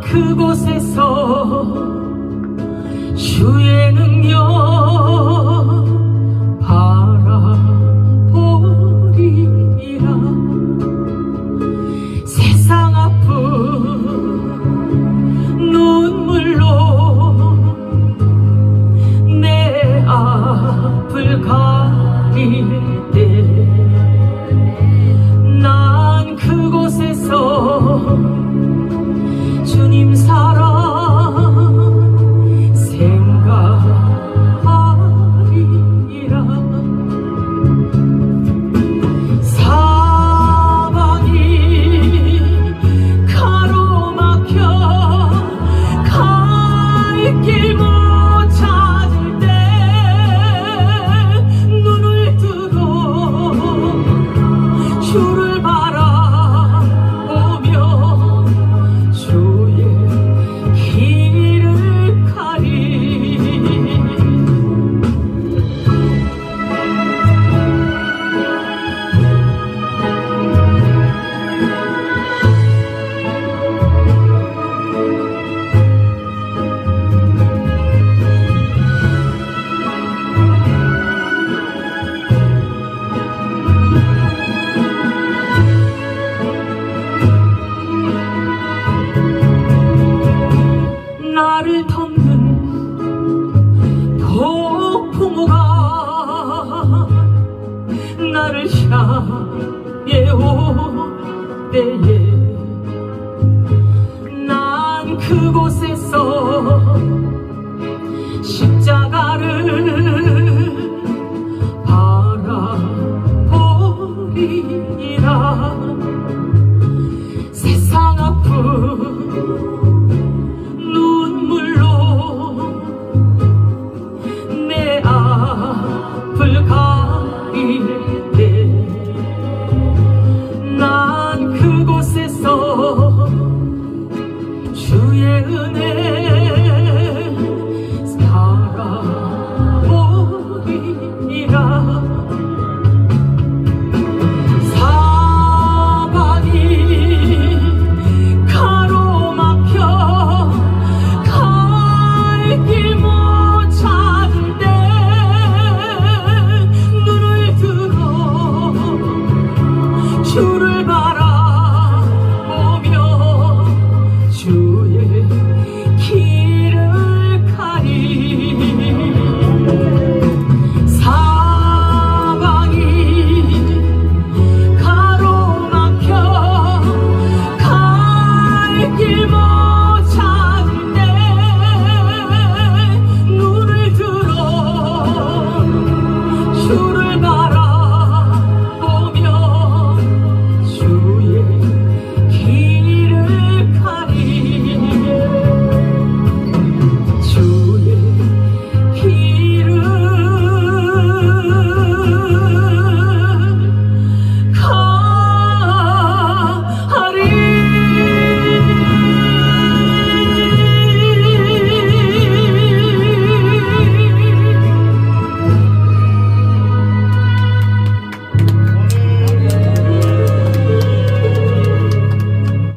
난 그곳에서 주의 능력 바라보리라. 세상 아픈 눈물로 내 앞을 가릴 때 나를 덮는 폭풍우가 나를 향해 올 때에 난 그곳에서 십자가를 바라보리라.